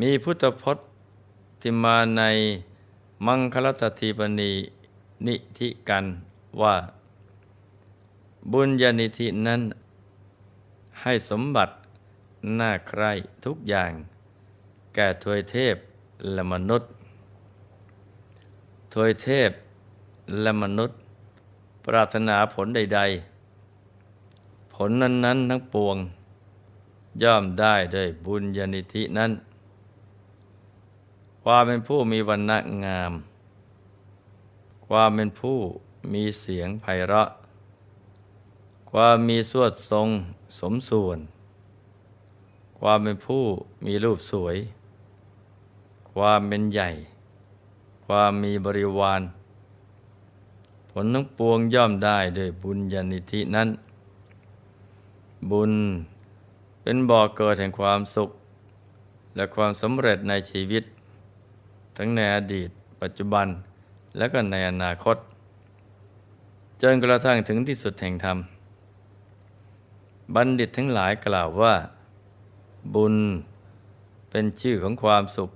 มีพุทธพจน์ที่มาในมังคลตทีปณีนิธิกันว่า บุญญาณิธินั้น ให้สมบัติหน่าใครทุกอย่าง แก่ทวยเทพและมนุษย์ทวยเทพและมนุษย์ ปรารถนาผลใด ๆ ผลนั้น ๆ ทั้งปวง ย่อมได้ด้วยบุญญาณิธินั้น ความเป็นผู้มีวันณะงาม ความเป็นผู้มีเสียงไพเราะ ความมีสวดทรงสมส่วน ความเป็นผู้มีรูปสวย ความเป็นใหญ่ ความมีบริวาร ผลทั้งปวงย่อมได้ด้วยบุญญาณิธินั้น บุญเป็นบ่อกเกิดแห่งความสุข และความสำเร็จในชีวิต ทั้งในอดีต ปัจจุบันและก็ในอนาคต จนกระทั่งถึงที่สุดแห่งธรรม บัณฑิตทั้งหลายกล่าวว่า บุญเป็นชื่อของความสุข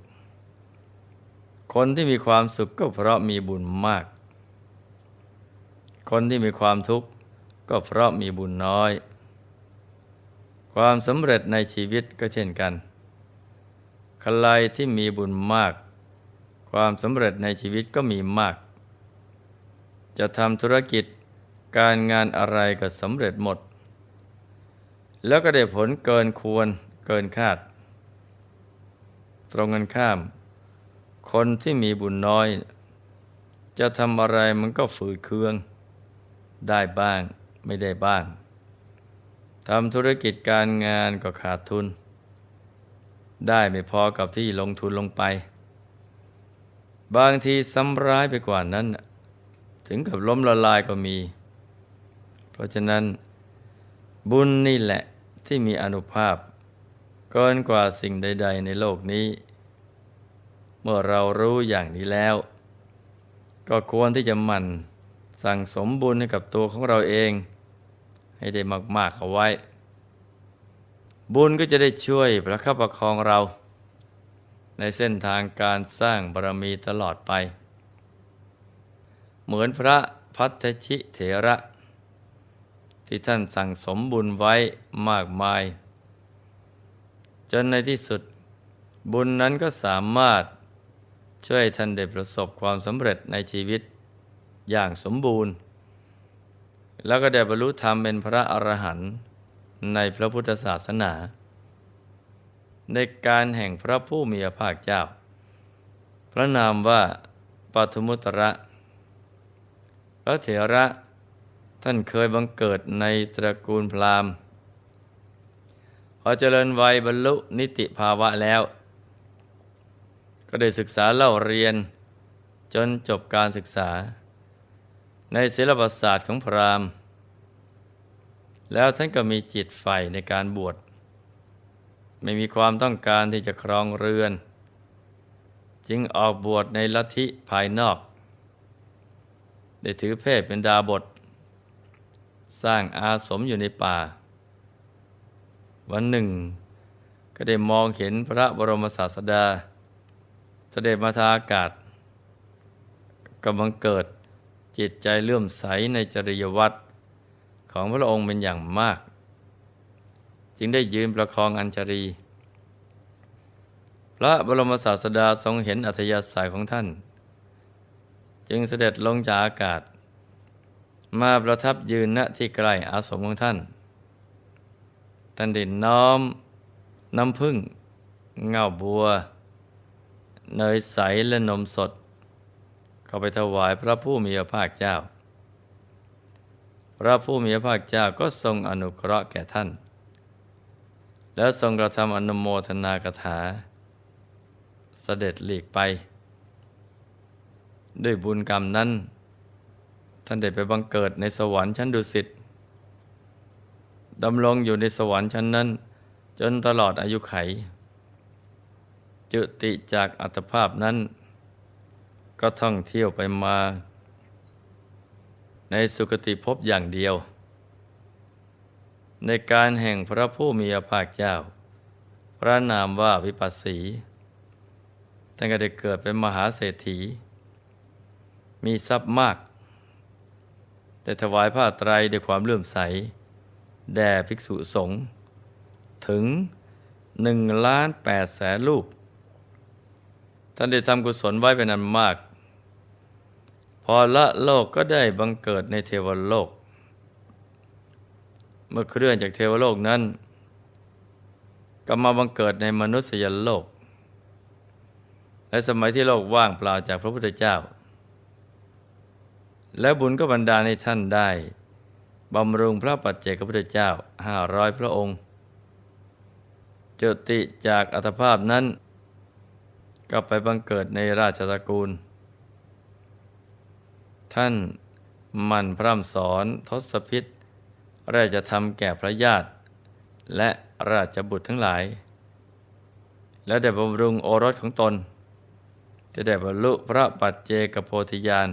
คนที่มีความสุขก็เพราะมีบุญมาก คนที่มีความทุกข์ก็เพราะมีบุญน้อย ความสำเร็จในชีวิตก็เช่นกัน ใครที่มีบุญมาก ความสำเร็จในชีวิตก็มีมาก จะทำธุรกิจการงานอะไรก็สำเร็จหมด แล้วก็ได้ผลเกินควรเกินคาด ตรงกันข้าม คนที่มีบุญน้อย จะทำอะไรมันก็ฝืดเคือง ได้บ้างไม่ได้บ้างทำธุรกิจการงานก็ขาดทุน ได้ไม่พอกับที่ลงทุนลงไป บางทีซ้ำร้ายไปกว่านั้น ถึงกับล้มละลายก็มี เพราะฉะนั้น บุญนี่แหละที่มีอนุภาพเกินกว่าสิ่งใด ๆ ในโลกนี้ เมื่อเรารู้อย่างนี้แล้ว ก็ควรที่จะหมั่นสั่งสมบุญให้กับตัวของเราเอง ให้ได้มากๆเอาไว้ บุญก็จะได้ช่วยประคับประคองเรา ในเส้นทางการสร้างบารมีตลอดไป เหมือนพระพัทชิเถระ ที่ท่านสั่งสมบุญไว้มากมาย จนในที่สุดบุญนั้นก็สามารถช่วยท่านได้ประสบความสำเร็จในชีวิตอย่างสมบูรณ์ แล้วก็ได้บรรลุธรรมเป็นพระอรหันต์ในพระพุทธศาสนา ในการแห่งพระผู้มีพระภาคเจ้า พระนามว่าปัทมุตระ พระเถระท่านเคยบังเกิดในตระกูลพราหมณ์ พอเจริญวัยบรรลุนิติภาวะแล้ว ก็ได้ศึกษาเล่าเรียนจนจบการศึกษา ในศิลปศาสตร์ของพราหมณ์ แล้วท่านก็มีจิตใฝ่ในการบวช ไม่มีความต้องการที่จะครองเรือน จึงออกบวชในลัทธิภายนอก ได้ถือเพศเป็นดาบท สร้างอาสมอยู่ในป่า วันหนึ่ง ก็ได้มองเห็นพระบรมศาสดา เสด็จมาทางอากาศกำลังเกิดจิตใจเลื่อมใสในจริยวัตรของพระองค์เป็นอย่างมาก จึงได้ยืนประคองอัญชรี พระบรมศาสดาทรงเห็นอัธยาศัยของท่าน จึงเสด็จลงจากอากาศ มาประทับยืนณที่ใกล้อาสมของท่านท่านได้น้อม น้ำพึ่ง เงาบัว เนยใสและนมสด เข้าไปถวายพระผู้มีพระภาคเจ้า พระผู้มีพระภาคเจ้าก็ทรงอนุเคราะห์แก่ท่าน แล้วทรงกระทำอนุโมทนากถา เสด็จหลีกไป ด้วยบุญกรรมนั้น ท่านได้ไปบังเกิดในสวรรค์ชั้นดุสิตดำรงอยู่ในสวรรค์ชั้นนั้น จนตลอดอายุไข จุติจากอัตภาพนั้น ก็ท่องเที่ยวไปมา ในสุคติภพอย่างเดียว ในการแห่งพระผู้มีพระภาคเจ้า พระนามว่าวิปัสสีท่านก็ได้เกิดเป็นมหาเศรษฐี มีทรัพย์มาก แต่ถวายผ้าไตรด้วยความเลื่อมใส แด่ภิกษุสงฆ์ถึงหนึ่งล้านแปดแสนรูปท่านได้ทำกุศลไว้เป็นอันมาก พอละโลกก็ได้บังเกิดในเทวโลก เมื่อเคลื่อนจากเทวโลกนั้นก็มาบังเกิดในมนุษยโลก และสมัยที่โลกว่างเปล่าจากพระพุทธเจ้า และบุญก็บรรดาในท่านได้บำรุงพระปัจเจกพระพุทธเจ้าห้าร้อยพระองค์จติจากอัตภาพนั้น ก็ไปบังเกิดในราชตระกูล ท่านมันพร่ำสอนทศพิษ ราชธรรมแก่พระญาติ และราชบุตรทั้งหลาย และได้บำรุงโอรสของตน จะได้บรรลุพระปัจเจกโพธิญาณ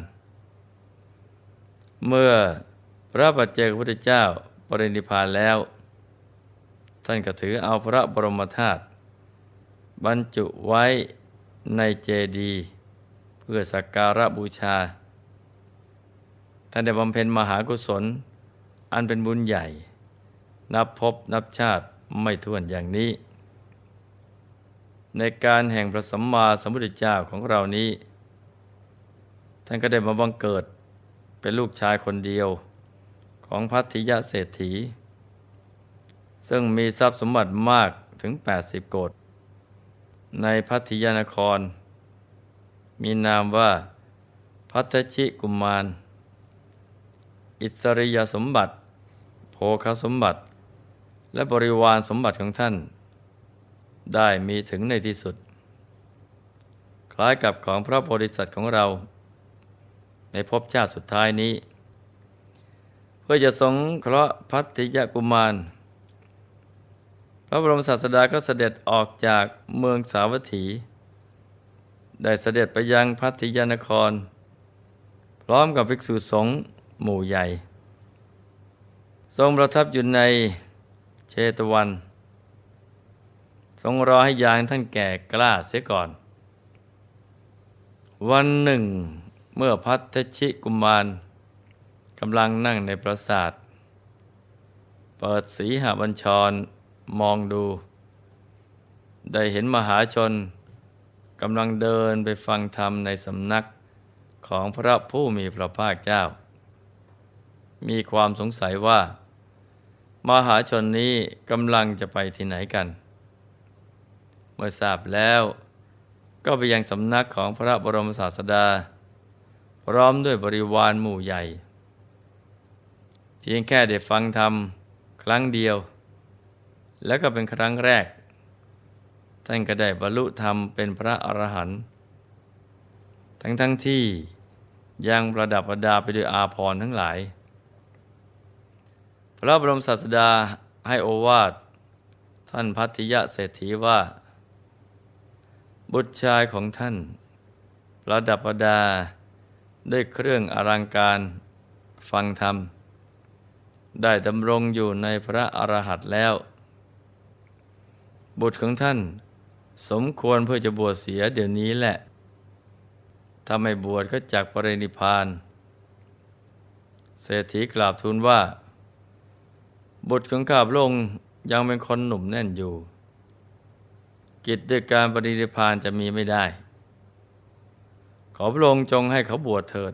เมื่อพระปัจเจกพุทธเจ้าปรินิพานแล้ว ท่านก็ถือเอาพระบรมธาตุบรรจุไว้ในเจดีย์เพื่อสักการะบูชา ท่านได้บำเพ็ญมหากุศล อันเป็นบุญใหญ่ นับพบนับชาติไม่ถ้วนอย่างนี้ ในการแห่งพระสัมมาสัมพุทธเจ้าของเรานี้ ท่านก็ได้มาบังเกิดเป็นลูกชายคนเดียวของพัทธิยะเศรษฐี ซึ่งมีทรัพย์สมบัติมากถึง 80 โกดในพัทธิยานคร มีนามว่าพัทชิกุมาร อิสริยสมบัติ โภคสมบัติ และบริวารสมบัติของท่าน ได้มีถึงในที่สุด คล้ายกับของพระโพธิสัตว์ของเรา ในภพชาติสุดท้ายนี้ เพื่อจะสงเคราะห์พัทธิยกุมาร พระบรมศาสดาก็เสด็จออกจากเมืองสาวัตถี ได้เสด็จไปยังพัทธิยนคร พร้อมกับภิกษุสงฆ์ หมู่ใหญ่ ทรงประทับอยู่ในเชตวัน ทรงรอให้ยานท่านแก่กล้าเสียก่อน วันหนึ่งเมื่อพัทชิกุมารกำลังนั่งในปราสาท เปิดสีหบัญชรมองดู ได้เห็นมหาชนกำลังเดินไปฟังธรรมในสำนักของพระผู้มีพระภาคเจ้า มีความสงสัยว่า มหาชนนี้กำลังจะไปที่ไหนกัน เมื่อทราบแล้วก็ไปยังสำนักของพระบรมศาสดา พร้อมด้วยบริวารหมู่ใหญ่ เพียงแค่ได้ฟังธรรมครั้งเดียว แล้วก็เป็นครั้งแรก ท่านก็ได้บรรลุธรรมเป็นพระอรหันต์ทั้งทั้งที่ยังประดับประดาไปด้วยอาภรณ์ทั้งหลาย พระบรมศาสดาให้โอวาท ท่านพัทยะเศรษฐีว่า บุตรชายของท่าน ประดับประดาด้วยเครื่องอลังการฟังธรรม ได้ดำรงอยู่ในพระอรหันต์แล้ว บุตรของท่าน สมควรเพื่อจะบวชเสียเดี๋ยวนี้แหละ ถ้าไม่บวชก็จากปรินิพาน เศรษฐีกราบทูลว่า บุตรของข้าพระองค์ยังเป็นคนหนุ่มแน่นอยู่ กิจด้วยการปรินิพานจะมีไม่ได้ ขอพระองค์จงให้เขาบวชเถิด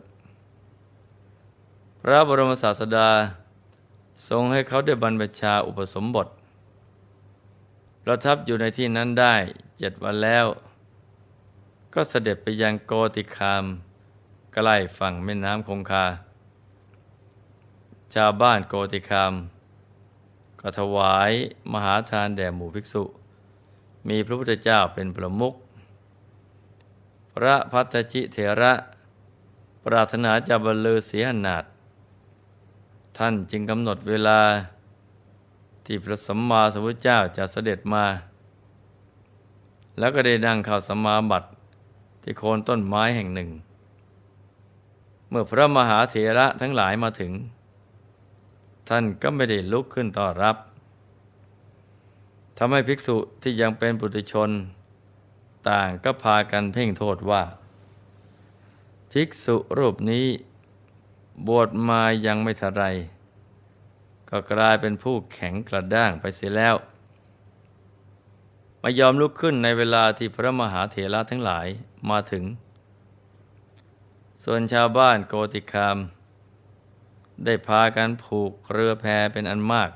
พระบรมศาสดาทรงให้เขาได้บรรพชาอุปสมบท ประทับอยู่ในที่นั้นได้เจ็ดวันแล้ว ก็เสด็จไปยังโกติคาม ใกล้ฝั่งแม่น้ำคงคา ชาวบ้านโกติคาม ก็ถวายมหาทานแด่หมู่ภิกษุ มีพระพุทธเจ้าเป็นประมุขพระพัทชิเถระปรารถนาจะบรรลือเสียหนาดท่านจึงกำหนดเวลาที่พระสัมมาสัมพุทธเจ้าจะเสด็จมา แล้วก็ได้นั่งข้าวสมาบัติที่โคนต้นไม้แห่งหนึ่ง เมื่อพระมหาเถระทั้งหลายมาถึง ท่านก็ไม่ได้ลุกขึ้นต้อนรับทำให้ภิกษุที่ยังเป็นปุถุชน ต่างก็พากันเพ่งโทษว่า ภิกษุรูปนี้ บวชมายังไม่ทันไร ก็กลายเป็นผู้แข็งกระด้างไปเสียแล้วไม่ยอมลุกขึ้นในเวลาที่พระมหาเถระทั้งหลายมาถึง ส่วนชาวบ้านโกติคาม ได้พากันผูกเรือแพเป็นอันมาก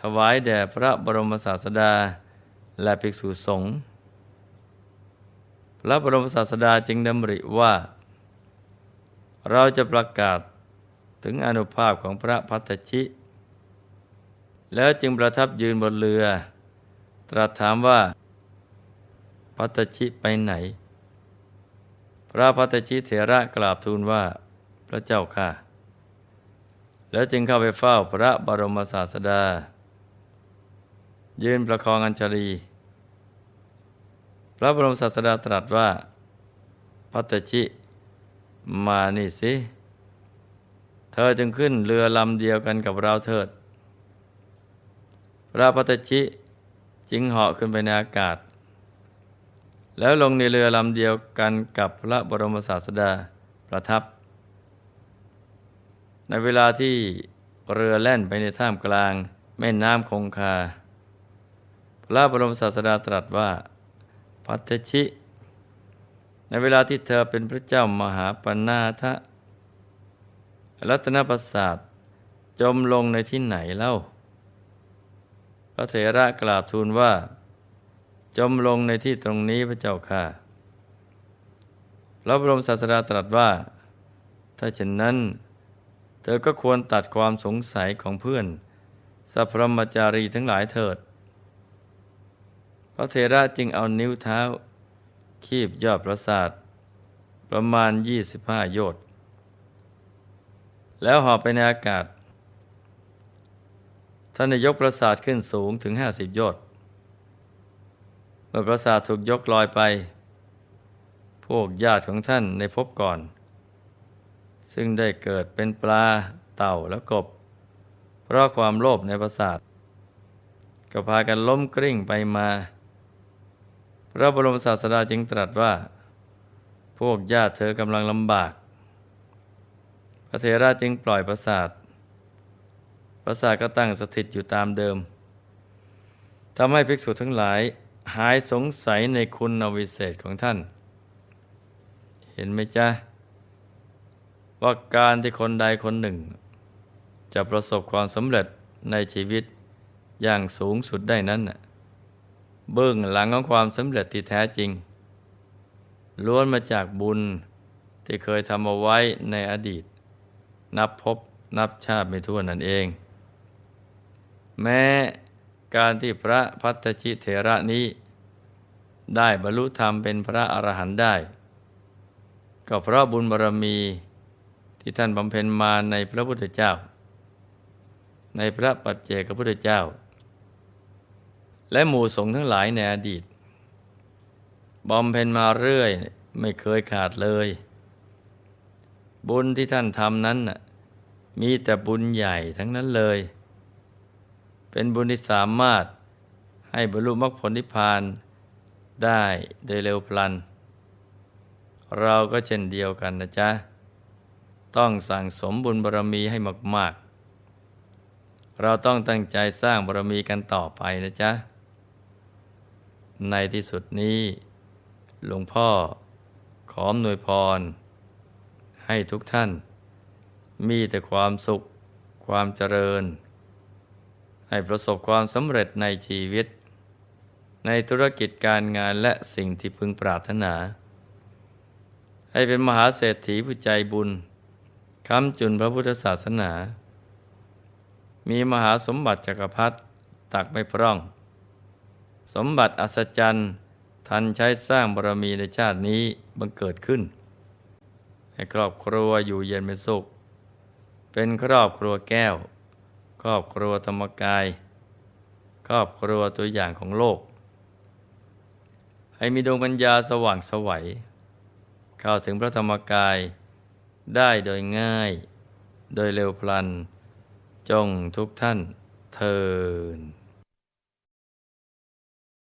ถวายแด่พระบรมศาสดาและภิกษุสงฆ์พระบรมศาสดาจึงดำริว่า เราจะประกาศถึงอนุภาพของพระพัตชิ แล้วจึงประทับยืนบนเรือ ตรัสถามว่า พัตชิไปไหน พระพัตชิเถระกราบทูลว่าพระเจ้าค่ะ แล้วจึงเข้าไปเฝ้าพระบรมศาสดา ยืนประคองอัญชลี พระบรมศาสดาตรัสว่าพัตชิ มานี่สิ เธอจึงขึ้นเรือลำเดียวกันกับเราเถิด พระพัตชิจึงเหาะขึ้นไปในอากาศ แล้วลงในเรือลำเดียวกันกับพระบรมศาสดาประทับ ในเวลาที่เรือแล่นไปในท่ามกลาง แม่น้ำคงคา พระบรมศาสดาตรัสว่าพัตชิ ในเวลาที่เธอเป็นพระเจ้ามหาปนาทะรัตนประสาทจมลงในที่ไหนเล่า พระเถระกราบทูลว่า จมลงในที่ตรงนี้พระเจ้าค่ะ พระบรมศาสดาตรัสว่า ถ้าเช่นนั้น เธอก็ควรตัดความสงสัยของเพื่อนสัพพมจารีทั้งหลายเถิด พระเถระจึงเอานิ้วเท้า คีบยอดปราสาท ประมาณ 25 โยชน์แล้วหอบไปในอากาศ ท่านยกปราสาทขึ้นสูงถึง 50 โยชน์เมื่อปราสาทถูกยกลอยไป พวกญาติของท่านในพบก่อน ซึ่งได้เกิดเป็นปลาเต่าและกบ เพราะความโลภในปราสาทก็พากันล้มกลิ้งไปมา พระบรมศาสดาจึงตรัสว่า พวกญาติเธอกำลังลำบาก พระเถระจึงปล่อยปราสาท ปราสาทก็ตั้งสถิตอยู่ตามเดิมทำให้ภิกษุทั้งหลายหายสงสัยในคุณอวิเศษของท่าน เห็นไหมจ๊ะ ว่าการที่คนใดคนหนึ่ง จะประสบความสำเร็จในชีวิตอย่างสูงสุดได้นั้นเบื้องหลังของความสำเร็จที่แท้จริง ล้วนมาจากบุญที่เคยทำเอาไว้ในอดีต นับพบนับชาติไม่ทั่วนั่นเอง แม้การที่พระพัตชิเถระนี้ ได้บรรลุธรรมเป็นพระอรหันต์ได้ ก็เพราะบุญบารมี ที่ท่านบำเพ็ญมาในพระพุทธเจ้า ในพระปัจเจกพุทธเจ้า และหมู่สงฆ์ทั้งหลายในอดีตบำเพ็ญมาเรื่อยไม่เคยขาดเลย บุญที่ท่านทำนั้นมีแต่บุญใหญ่ทั้งนั้นเลย เป็นบุญที่สามารถให้บรรลุมรรคผลนิพพานได้โดยเร็วพลัน เราก็เช่นเดียวกันนะจ๊ะ ต้องสั่งสมบุญบารมีให้มาก ๆ เราต้องตั้งใจสร้างบารมีกันต่อไปนะจ๊ะ ในที่สุดนี้ หลวงพ่อขออนวยพร ให้ทุกท่าน มีแต่ความสุข ความเจริญ ให้ประสบความสำเร็จในชีวิต ในธุรกิจการงานและสิ่งที่พึงปรารถนา ให้เป็นมหาเศรษฐีผู้ใจบุญ ค้ำจุนพระพุทธศาสนา มีมหาสมบัติจักรพรรดิตักไม่พร่อง สมบัติอัศจรรย์ทันใช้สร้างบารมีในชาตินี้บังเกิดขึ้น ให้ครอบครัวอยู่เย็นเป็นสุข เป็นครอบครัวแก้ว ครอบครัวธรรมกาย ครอบครัวตัวอย่างของโลก ให้มีดวงปัญญาสว่างสวัยเข้าถึงพระธรรมกาย ได้โดยง่าย โดยเร็วพลัน จงทุกท่านเทิน